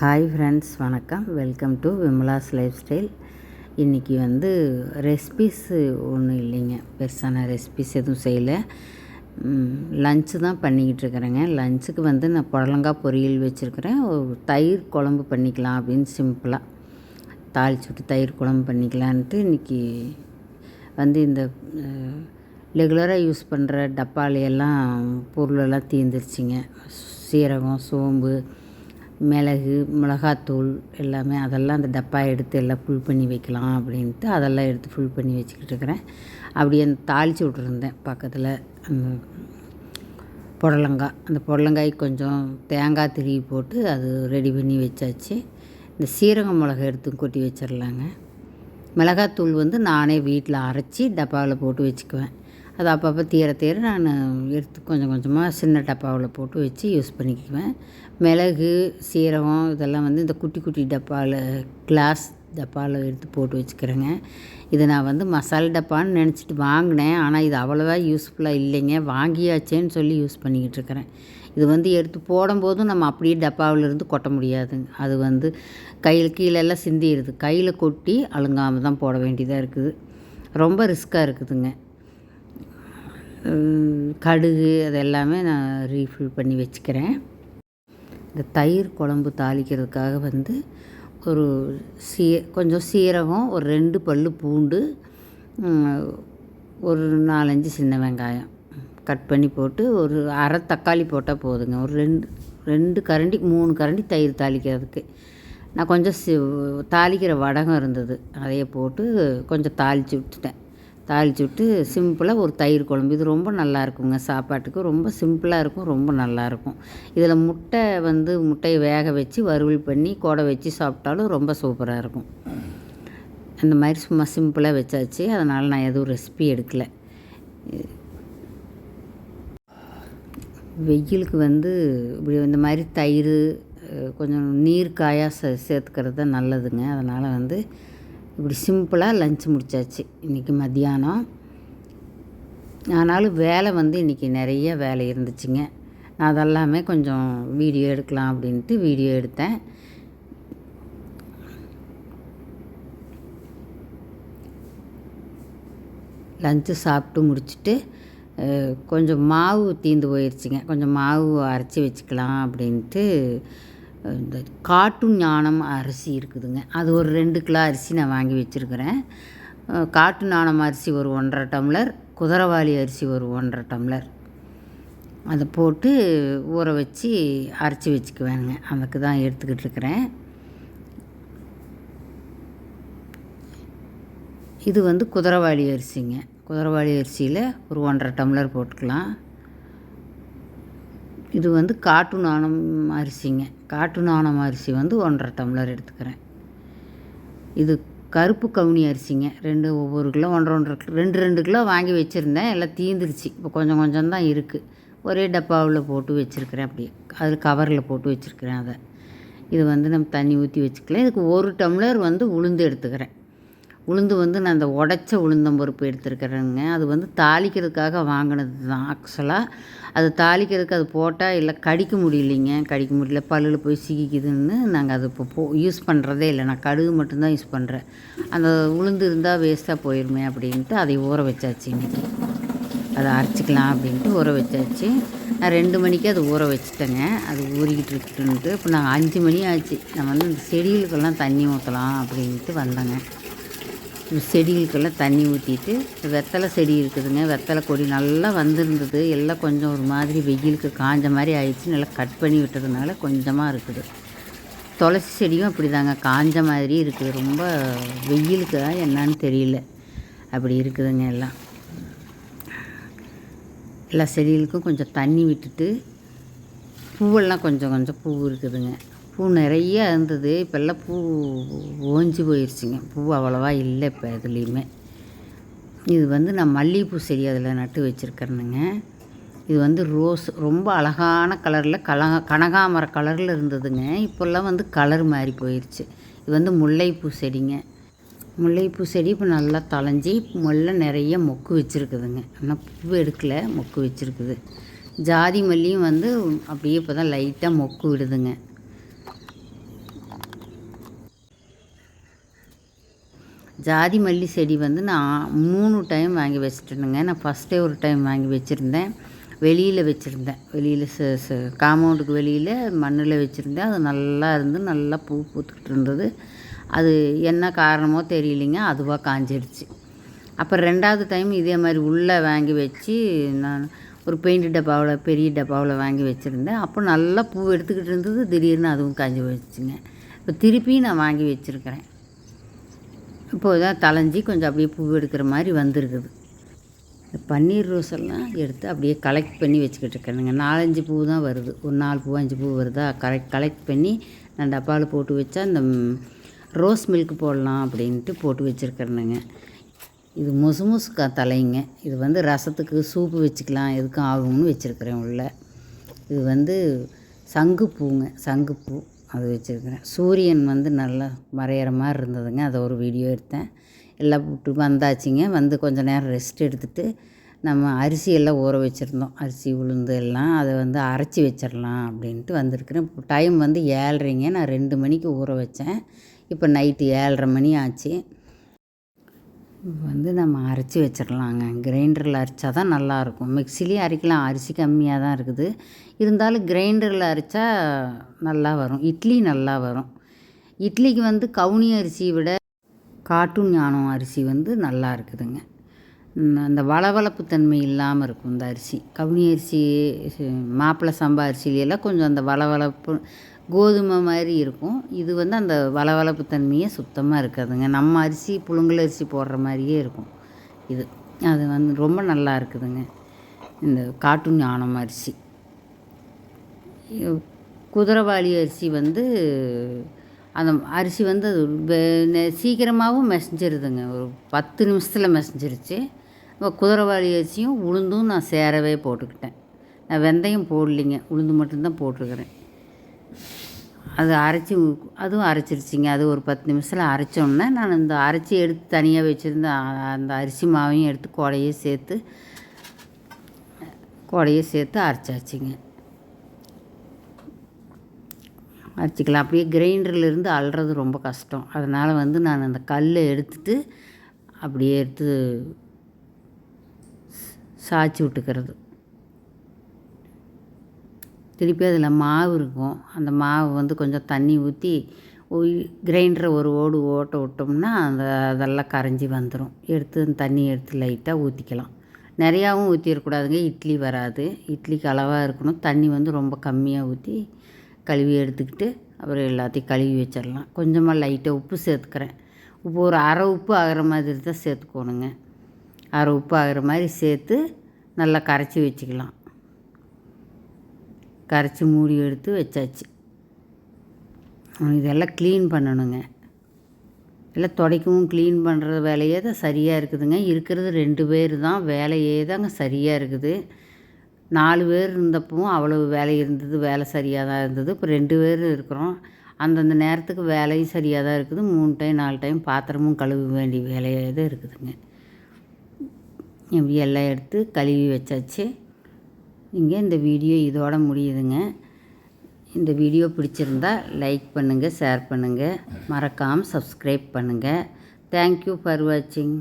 Hi friends வணக்கம். Welcome to Vimala's lifestyle. இன்றைக்கி வந்து ரெசிபிஸ் ஒன்றும் இல்லைங்க. பெருசான ரெசிபிஸ் எதுவும் செய்யலை. லஞ்சு தான் பண்ணிக்கிட்டு இருக்கிறேங்க. லஞ்சுக்கு வந்து நான் புடலங்காய் பொரியல் வச்சுருக்கிறேன். ஒரு தயிர் குழம்பு பண்ணிக்கலாம் அப்படின்னு சிம்பிளாக தாளிச்சுட்டு தயிர் குழம்பு பண்ணிக்கலான்ட்டு இன்றைக்கி வந்து இந்த ரெகுலராக யூஸ் பண்ணுற டப்பாலையெல்லாம் பொருளெல்லாம் தீர்ந்துருச்சிங்க. சீரகம் சோம்பு மிளகு மிளகாத்தூள் எல்லாமே அதெல்லாம் அந்த டப்பா எடுத்து எல்லாம் ஃபுல் பண்ணி வைக்கலாம் அப்படின்ட்டு அதெல்லாம் எடுத்து ஃபுல் பண்ணி வச்சுக்கிட்டு இருக்கிறேன். அப்படியே அந்த தாளித்து விட்ருந்தேன் பக்கத்தில். அந்த புடலங்காய். அந்த புடலங்காய் கொஞ்சம் தேங்காய் திருவி போட்டு அது ரெடி பண்ணி வச்சாச்சு. இந்த சீரக மிளகா எடுத்து கொட்டி வச்சிடலாங்க மிளகாத்தூள் வந்து நானே வீட்டில் அரைச்சி டப்பாவில் போட்டு வச்சுக்குவேன். அது அப்பப்போ தீர தீர நான் எடுத்து கொஞ்சம் கொஞ்சமாக சின்ன டப்பாவில் போட்டு வச்சு யூஸ் பண்ணிக்குவேன். மிளகு சீரகம் இதெல்லாம் வந்து இந்த குட்டி குட்டி டப்பாவில் கிளாஸ் டப்பாவில் எடுத்து போட்டு வச்சுக்கிறேங்க. இது நான் வந்து மசாலா டப்பான்னு நினச்சிட்டு வாங்கினேன். ஆனால் இது அவ்வளோவா யூஸ்ஃபுல்லாக இல்லைங்க. வாங்கியாச்சேன்னு சொல்லி யூஸ் பண்ணிக்கிட்டு இருக்கிறேன். இது வந்து எடுத்து போடும்போதும் நம்ம அப்படியே டப்பாவில் இருந்து கொட்ட முடியாதுங்க. அது வந்து கையில் கீழெல்லாம் சிந்திடுது கையில் கொட்டி அழுங்காமல் தான் போட வேண்டியதாக இருக்குது. ரொம்ப ரிஸ்க்காக இருக்குதுங்க. கடுகு அது எல்லாமே நான் ரீஃபில் பண்ணி வச்சுக்கிறேன். இந்த தயிர் குழம்பு தாளிக்கிறதுக்காக வந்து ஒரு சீ கொஞ்சம் சீரகம் ஒரு ரெண்டு பல் பூண்டு ஒரு நாலஞ்சு சின்ன வெங்காயம் கட் பண்ணி போட்டு ஒரு அரை தக்காளி போட்டால் போதுங்க. ஒரு ரெண்டு ரெண்டு கரண்டி மூணு கரண்டி தயிர் தாளிக்கிறதுக்கு. நான் கொஞ்சம் சி தாளிக்கிற வடகம் இருந்தது அதையே போட்டு கொஞ்சம் தாளித்து விட்டுட்டேன். தாளித்து விட்டு சிம்பிளாக ஒரு தயிர் குழம்பு. இது ரொம்ப நல்லா இருக்குங்க சாப்பாட்டுக்கு. ரொம்ப சிம்பிளாக இருக்கும் ரொம்ப நல்லாயிருக்கும். இதில் முட்டை வந்து முட்டையை வேக வச்சு வறுவல் பண்ணி கொடை வச்சு சாப்பிட்டாலும் ரொம்ப சூப்பராக இருக்கும். அந்த மாதிரி சும்மா சிம்பிளாக வச்சாச்சு. அதனால் நான் எதுவும் ரெசிபி எடுக்கலை. வெயிலுக்கு வந்து இப்படி இந்த மாதிரி தயிர் கொஞ்சம் நீர் காயாக சே சேர்த்துக்கிறது தான் நல்லதுங்க. அதனால் வந்து இப்படி சிம்பிளாக லஞ்ச் முடித்தாச்சு இன்றைக்கி மத்தியானம். ஆனாலும் வேலை வந்து இன்றைக்கி நிறைய வேலை இருந்துச்சுங்க. நான் அதெல்லாமே கொஞ்சம் வீடியோ எடுக்கலாம் அப்படின்ட்டு வீடியோ எடுத்தேன். லஞ்சு சாப்பிட்டு முடிச்சுட்டு கொஞ்சம் மாவு தீந்து போயிடுச்சுங்க கொஞ்சம் மாவு அரைச்சி வச்சுக்கலாம் அப்படின்ட்டு இந்த காட்டு ஞானம் அரிசி இருக்குதுங்க. அது ஒரு ரெண்டு கிலோ அரிசி நான் வாங்கி வச்சுருக்கிறேன். காட்டு ஞானம் அரிசி ஒரு ஒன்றரை டம்ளர் குதிரவாளி அரிசி ஒரு ஒன்றரை டம்ளர். அதை போட்டு ஊற வச்சு அரைச்சி வச்சுக்குவேனுங்க. அதுக்கு தான் எடுத்துக்கிட்டு இருக்கிறேன். இது வந்து குதிரவாளி அரிசிங்க. குதிரவாளி அரிசியில் ஒரு ஒன்றரை டம்ளர் போட்டுக்கலாம். இது வந்து காட்டு நாணம் அரிசிங்க. காட்டு நாணம் அரிசி வந்து ஒன்றரை டம்ளர் எடுத்துக்கிறேன். இது கருப்பு கவுனி அரிசிங்க. ரெண்டு ஒவ்வொரு கிலோ ஒன்றரை ஒன்றரை ரெண்டு ரெண்டு கிலோ வாங்கி வச்சுருந்தேன். எல்லாம் தீந்துருச்சு. இப்போ கொஞ்சம் கொஞ்சம் தான் இருக்குது ஒரே டப்பாவில் போட்டு வச்சுருக்கிறேன் அப்படியே. அதில் கவரில் போட்டு வச்சுருக்கிறேன் அதை. இது வந்து நம்ம தண்ணி ஊற்றி வச்சுக்கலாம். இதுக்கு ஒரு டம்ளர் வந்து உளுந்து எடுத்துக்கிறேன். உளுந்து வந்து நான் அந்த உடச்ச உளுந்தம்பருப்பு எடுத்துருக்கிறேங்க அது வந்து தாளிக்கிறதுக்காக வாங்கினது தான் ஆக்சுவலாக அது தாளிக்கிறதுக்கு அது போட்டால் இல்லை கடிக்க முடியலைங்க. கடிக்க முடியல. பல்லில் போய் சிக்கிக்குதுன்னு நாங்கள் அது இப்போ போ யூஸ் பண்ணுறதே இல்லை. நான் கடுகு மட்டும்தான் யூஸ் பண்ணுறேன் அந்த உளுந்து இருந்தால் வேஸ்ட்டாக போயிடுமே அப்படின்ட்டு அதை ஊற வச்சாச்சு இன்றைக்கி அதை அரைச்சிக்கலாம் அப்படின்ட்டு ஊற வச்சாச்சு. நான் ரெண்டு மணிக்கு அது ஊற வச்சுட்டேங்க. அது ஊறிக்கிட்டு இருக்குன்ட்டு. இப்போ நாங்கள் அஞ்சு மணி ஆச்சு. நான் வந்து இந்த செடிகளுக்கெல்லாம் தண்ணி ஊற்றலாம் அப்படின்ட்டு வந்தேங்க. செடிகளுக்கெல்லாம் தண்ணி ஊற்றிட்டு வெத்தலை செடி இருக்குதுங்க. வெத்தலை கொடி நல்லா வந்திருந்தது. எல்லாம் கொஞ்சம் ஒரு மாதிரி வெயிலுக்கு காஞ்ச மாதிரி ஆயிடுச்சு. நல்லா கட் பண்ணி விட்டதுனால கொஞ்சமாக இருக்குது. துளசி செடியும் அப்படி தாங்க காஞ்ச மாதிரி இருக்குது. ரொம்ப வெயிலுக்கு தான் என்னன்னு தெரியல. அப்படி இருக்குதுங்க எல்லாம். எல்லா செடிகளுக்கும் கொஞ்சம் தண்ணி விட்டுட்டு பூவெல்லாம் கொஞ்சம் கொஞ்சம் பூ இருக்குதுங்க. பூ நிறைய இருந்தது. இப்போல்லாம் பூ ஓஞ்சி போயிடுச்சுங்க பூ அவ்வளோவா இல்லை இப்போ எதுலேயுமே. இது வந்து நான் மல்லிகைப்பூ செடி அதில் நட்டு வச்சுருக்கிறேனுங்க. இது வந்து ரோஸ் ரொம்ப அழகான கலரில் கல கனகாமர கலரில் இருந்ததுங்க. இப்போல்லாம் வந்து கலர் மாறி போயிடுச்சு இது வந்து முல்லைப்பூ செடிங்க. முல்லைப்பூ செடி இப்போ நல்லா தளைஞ்சி முல்லை நிறைய மொக்கு வச்சுருக்குதுங்க. ஆனால் பூ எடுக்கல மொக்கு வச்சுருக்குது. ஜாதி மல்லியும் வந்து அப்படியே இப்போ தான் லைட்டாக மொக்கு விடுதுங்க. ஜாதி மல்லி செடி வந்து நான் மூணு டைம் வாங்கி வச்சுட்டேனுங்க. நான் ஃபஸ்ட்டே ஒரு டைம் வாங்கி வச்சுருந்தேன். வெளியில் வச்சுருந்தேன். வெளியில் ச ச காம்பவுண்டுக்கு வெளியில் மண்ணில் வச்சுருந்தேன். அது நல்லா இருந்து நல்லா பூ பூத்துக்கிட்டு இருந்தது. அது என்ன காரணமோ தெரியலைங்க. அதுவாக காஞ்சிடுச்சு அப்புறம் ரெண்டாவது டைம் இதே மாதிரி உள்ளே வாங்கி வச்சு நான் ஒரு பெயிண்ட் டப்பாவில் பெரிய டப்பாவில் வாங்கி வச்சுருந்தேன். அப்போ நல்லா பூ எடுத்துக்கிட்டு இருந்தது. திடீர்னு அதுவும் காஞ்சி போயிடுச்சுங்க. இப்போ திருப்பியும் நான் வாங்கி வச்சுருக்கிறேன். இப்போது தான் தலைஞ்சி கொஞ்சம் அப்படியே பூ எடுக்கிற மாதிரி வந்திருக்குது. இந்த பன்னீர் ரோஸ் எல்லாம் எடுத்து அப்படியே கலெக்ட் பண்ணி வச்சுக்கிட்டு இருக்கேனுங்க. நாலஞ்சு பூ தான் வருது. ஒரு நாலு பூ அஞ்சு பூ வருதா? கலெக்ட் கலெக்ட் பண்ணி நான் டப்பாவில் போட்டு வச்சா இந்த ரோஸ் மில்க் போடலாம் அப்படின்ட்டு போட்டு வச்சுருக்கிறேனுங்க. இது முசு முசுக்கா தலைங்க. இது வந்து ரசத்துக்கு சூப்பு வச்சுக்கலாம் எதுக்கும் ஆகும்னு வச்சுருக்கிறேன் உள்ள. இது வந்து சங்குப்பூங்க. சங்குப்பூ. அது வச்சுருக்கிறேன். சூரியன் வந்து நல்லா மறையிற மாதிரி இருந்ததுங்க. அதை ஒரு வீடியோ எடுத்தேன். எல்லாம் விட்டு வந்தாச்சுங்க. வந்து கொஞ்சம் நேரம் ரெஸ்ட் எடுத்துகிட்டு நம்ம அரிசி எல்லாம் ஊற வச்சுருந்தோம். அரிசி உளுந்து எல்லாம் அதை வந்து அரைச்சி வச்சிடலாம் அப்படின்ட்டு வந்திருக்கிறேன். இப்போ டைம் வந்து ஏழ்ரைங்க. நான் ரெண்டு மணிக்கு ஊற வச்சேன். இப்போ நைட்டு ஏழ்ரை மணி ஆச்சு. வந்து நம்ம அரைச்சி வச்சிடலாங்க கிரைண்டரில் அரைச்சா தான் நல்லாயிருக்கும் மிக்சிலையும் அரைக்கலாம். அரிசி கம்மியாக தான் இருக்குது. இருந்தாலும் கிரைண்டரில் அரைச்சா நல்லா வரும். இட்லி நல்லா வரும். இட்லிக்கு வந்து கவுனி அரிசியை விட காட்டும் ஞானம் அரிசி வந்து நல்லா இருக்குதுங்க. அந்த வளவளப்பு தன்மை இல்லாமல் இருக்கும் இந்த அரிசி. கவுனி அரிசி மாப்பிள்ளை சம்பா அரிசியிலெல்லாம் கொஞ்சம் அந்த வளவளப்பு கோதுமை மாதிரி இருக்கும். இது வந்து அந்த வளவளப்பு தன்மையே சுத்தமாக இருக்காதுங்க. நம்ம அரிசி புழுங்கல் அரிசி போடுற மாதிரியே இருக்கும். இது. அது வந்து ரொம்ப நல்லா இருக்குதுங்க. இந்த காட்டு ஞானம் அரிசி. குதிரைவாளி அரிசி வந்து அந்த அரிசி வந்து அது சீக்கிரமாகவும் மெசஞ்சிருதுங்க. ஒரு பத்து நிமிஷத்தில் மெசஞ்சிருச்சு. இப்போ குதிரைவாளி அரிசியும் உளுந்தும் நான் சேரவே போட்டுக்கிட்டேன். நான் வெந்தயம் போடலிங்க. உளுந்து மட்டும்தான் போட்டிருக்கிறேன். அது அரைச்சி அதுவும் அரைச்சிருச்சிங்க. அது ஒரு பத்து நிமிஷத்தில் அரைச்சோன்னே நான் இந்த அரைச்சி எடுத்து தனியாக வச்சுருந்த அந்த அரிசி மாவையும் எடுத்து கோடையே சேர்த்து கோடையே சேர்த்து அரைச்சாச்சுங்க. அரைச்சிக்கலாம். அப்படியே கிரைண்டர்லேருந்து அல்றது ரொம்ப கஷ்டம். அதனால் வந்து நான் அந்த கல்லை எடுத்துட்டு அப்படியே எடுத்து சாய்ச்சி விட்டுக்கிறது. திருப்பி அதில் மாவு இருக்கும். அந்த மாவு வந்து கொஞ்சம் தண்ணி ஊற்றி கிரைண்டரை ஒரு ஓடு ஓட்ட விட்டோம்னா அந்த அதெல்லாம் கரைஞ்சி வந்துடும் எடுத்து அந்த தண்ணி எடுத்து லைட்டாக ஊற்றிக்கலாம் நிறையாவும் ஊற்றிடக்கூடாதுங்க இட்லி வராது. இட்லிக்கு அளவாக இருக்கணும். தண்ணி வந்து ரொம்ப கம்மியாக ஊற்றி கழுவி எடுத்துக்கிட்டு அப்புறம் எல்லாத்தையும் கழுவி வச்சிடலாம். கொஞ்சமாக லைட்டாக உப்பு சேர்த்துக்கிறேன். உப்பு ஒரு அரை உப்பு ஆகிற மாதிரி தான் சேர்த்துக்கோணுங்க. அரை உப்பு ஆகிற மாதிரி சேர்த்து நல்லா கரைச்சி வச்சுக்கலாம். கரைச்சி மூடி எடுத்து வச்சாச்சு. இதெல்லாம் க்ளீன் பண்ணணுங்க. எல்லாம் துடைக்கவும் க்ளீன் பண்ணுற வேலையே தான் சரியாக இருக்குதுங்க. இருக்கிறது ரெண்டு பேர் தான். வேலையே தாங்க சரியாக இருக்குது. நாலு பேர் இருந்தப்பவும் அவ்வளவு வேலை இருந்தது. வேலை சரியாக தான் இருந்தது. இப்போ ரெண்டு பேர் இருக்கிறோம். அந்தந்த நேரத்துக்கு வேலையும் சரியாக தான் இருக்குது. மூணு டைம் நாலு டைம் பாத்திரமும் கழுவ வேண்டிய வேலையாக தான் இருக்குதுங்க. எல்லாம் எடுத்து கழுவி வச்சாச்சு. இங்கே இந்த வீடியோ இதோட முடியுதுங்க. இந்த வீடியோ பிடிச்சிருந்தா லைக் பண்ணுங்கள் ஷேர் பண்ணுங்கள் மறக்காமல் சப்ஸ்கிரைப் பண்ணுங்கள் தேங்க்யூ ஃபார் வாட்சிங்